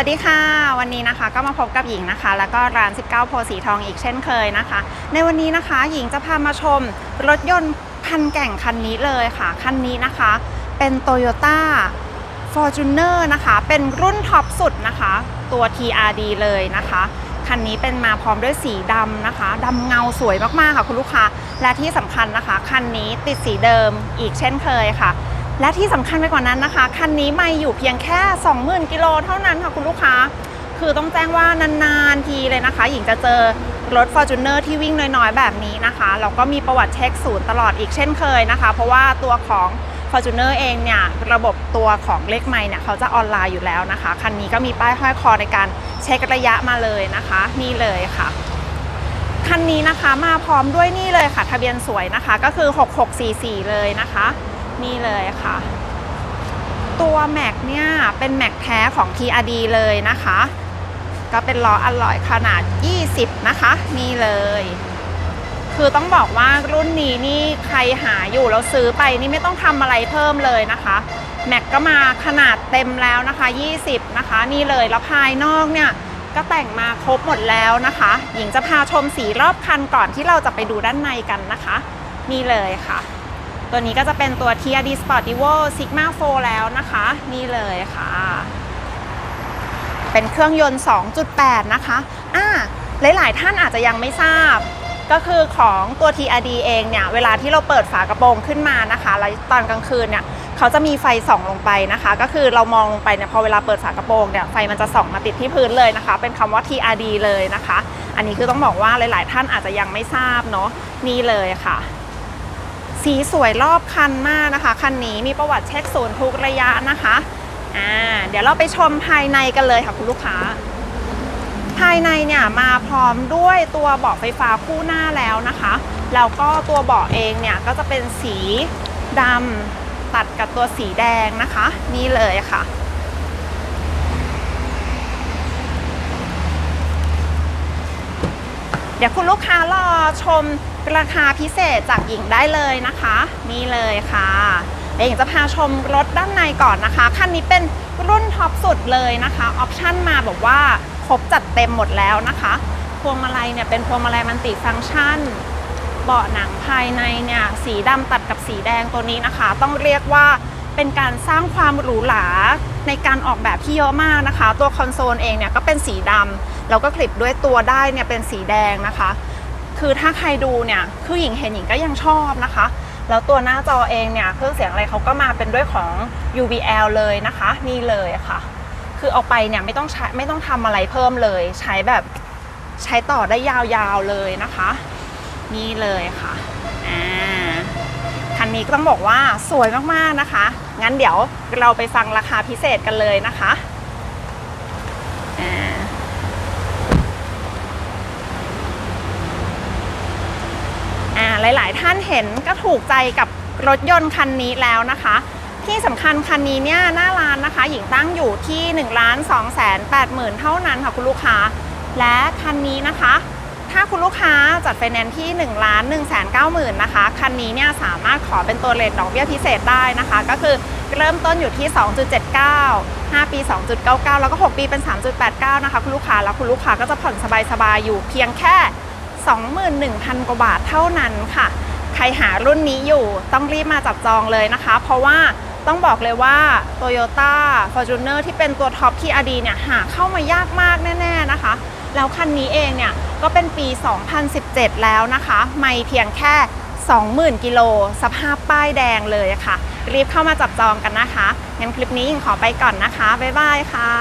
สวัสดีค่ะ วันนี้นะคะก็มาพบกับหญิงนะคะ แล้วก็ร้าน 19 โพสีทองอีกเช่นเคยนะคะ ในวันนี้นะคะหญิงจะพามาชมรถยนต์พันแก่งคันนี้เลยค่ะคันนี้นะคะ เป็น Toyota Fortuner นะคะ เป็นรุ่นท็อปสุดนะคะ ตัว TRD เลยนะคะคันนี้เป็นมาพร้อมด้วยสีดำนะคะดำเงาสวยมากๆค่ะคุณลูกค้าและที่สำคัญนะคะคันนี้ติดสีเดิมอีกเช่นเคยค่ะ และที่สำคัญไปกว่านั้นนะคะ คันนี้ไม่อยู่เพียงแค่ 20,000 กิโลเท่านั้นค่ะคุณลูกค้า คือต้องแจ้งว่านานๆทีเลยนะคะ หญิงจะเจอรถ f o r t u n e r ที่วิ่งน้อยๆ แบบนี้นะคะแล้วก็มีประวัติเช็คศูนย์ตลอดอีกเช่นเคยนะคะ เพราะว่าตัวของ f o r t u n e r เองเนี่ยระบบตัวของเลขไมล์เนี่ยเขาจะออนไลน์อยู่แล้วนะคะ คันนี้ก็มีป้ายห้อยคอในการเช็คระยะมาเลยนะคะ นี่เลยค่ะคันนี้นะคะมาพร้อมด้วยนี่เลยค่ะ ทะเบียนสวยนะคะก็คือ 6644 เลยนะคะ นี่เลยค่ะ ตัวแม็กเนี่ยเป็นแม็กแท้ของ TRD เลยนะคะ ก็เป็นล้ออลลอยขนาด 20 นะคะ นี่เลย คือต้องบอกว่ารุ่นนี้นี่ใครหาอยู่แล้วซื้อไปนี่ไม่ต้องทำอะไรเพิ่มเลยนะคะแม็กก็มาขนาดเต็มแล้วนะคะ 20 นะคะ นี่เลยแล้วภายนอกเนี่ยก็แต่งมาครบหมดแล้วนะคะ หญิงจะพาชมสีรอบคันก่อนที่เราจะไปดูด้านในกันนะคะ นี่เลยค่ะ ตัวนี้ก็จะเป็นตัว TRD Sportivo Sigma 4 แล้วนะคะ นี่เลยค่ะ เป็นเครื่องยนต์ 2.8 นะคะอ่าหลาย ๆ ท่านอาจจะยังไม่ทราบ ก็คือของตัว TRD เองเนี่ย เวลาที่เราเปิดฝากระโปรงขึ้นมานะคะแล้วตอนกลางคืนเนี่ยเขาจะมีไฟส่องลงไปนะคะ ก็คือเรามองลงไปเนี่ยพอเวลาเปิดฝากระโปรงเนี่ยไฟมันจะส่องมาติดที่พื้นเลยนะคะ เป็นคำว่า TRD เลยนะคะ อันนี้คือต้องบอกว่าหลาย ๆ ท่านอาจจะยังไม่ทราบเนาะนี่เลยค่ะ สีสวยรอบคันมากนะคะ คันนี้มีประวัติเช็คศูนย์ทุกระยะนะคะอ่าเดี๋ยวเราไปชมภายในกันเลยค่ะคุณลูกค้า ภายในเนี่ยมาพร้อมด้วยตัวเบาะไฟฟ้าคู่หน้าแล้วนะคะแล้วก็ตัวเบาะเองเนี่ยก็จะเป็นสีดำตัดกับตัวสีแดงนะคะ นี่เลยค่ะเดี๋ยวคุณลูกค้ารอชม ราคาพิเศษจากหญิงได้เลยนะคะ นี่เลยค่ะเดี๋ยวหญิงจะพาชมรถด้านในก่อนนะคะ คันนี้เป็นรุ่นท็อปสุดเลยนะคะ ออปชั่นมาแบบว่าครบจัดเต็มหมดแล้วนะคะพวงมาลัยเนี่ยเป็นพวงมาลัยมันติฟังก์ชัน เบาะหนังภายในเนี่ยสีดำตัดกับสีแดงตัวนี้นะคะ ต้องเรียกว่าเป็นการสร้างความหรูหราในการออกแบบที่เยอะมากนะคะ ตัวคอนโซลเองเนี่ยก็เป็นสีดำแล้วก็คลิปด้วยตัวได้เนี่ยเป็นสีแดงนะคะ คือถ้าใครดูเนี่ยคือหญิงเห็นหญิงก็ยังชอบนะคะ แล้วตัวหน้าจอเองเนี่ยเครื่องเสียงอะไรเขาก็มาเป็นด้วยของ UVL เลยนะคะนี่เลยค่ะ คือเอาไปเนี่ยไม่ต้องใช้ไม่ต้องทำอะไรเพิ่มเลย ใช้แบบใช้ต่อได้ยาวๆเลยนะคะ นี่เลยค่ะอ่าคันนี้ก็ต้องบอกว่าสวยมากๆนะคะ งั้นเดี๋ยวเราไปฟังราคาพิเศษกันเลยนะคะอ่า อ่า หลายๆ ท่านเห็นก็ถูกใจกับรถยนต์คันนี้แล้วนะคะ ที่สำคัญคันนี้เนี่ยหน้าร้านนะคะ หญิงตั้งอยู่ที่1นึ่งล้านสองแสนแปดหมื่นเท่านั้นค่ะคุณลูกค้า และคันนี้นะคะ ถ้าคุณลูกค้าจัดไฟแนนซ์ที่1นึ่งล้านหนึ่งแสนเก้าหมื่นนะคะคันนี้เนี่ยสามารถขอเป็นตัวเลทดอกเบี้ยพิเศษได้นะคะ ก็คือเริ่มต้นอยู่ที่ 2.79 5 ปี 2.99 แล้วก็ 6 ปีเป็น 3.89 นะคะ คุณลูกค้า แล้วคุณลูกค้าก็จะผ่อนสบายๆ อยู่เพียงแค่ 21,000 กว่าบาทเท่านั้นค่ะ ใครหารุ่นนี้อยู่ต้องรีบมาจับจองเลยนะคะ เพราะว่าต้องบอกเลยว่า Toyota Fortuner ที่เป็นตัวท็อปที่อดีเนี่ยหาเข้ามายากมากแน่ ๆ นะคะ แล้วคันนี้เองเนี่ยก็เป็นปี 2017 แล้วนะคะ ไม่เพียงแค่ 20,000 กิโล สภาพป้ายแดงเลยค่ะ รีบเข้ามาจับจองกันนะคะ งั้นคลิปนี้หญิงขอไปก่อนนะคะ บ๊ายบายค่ะ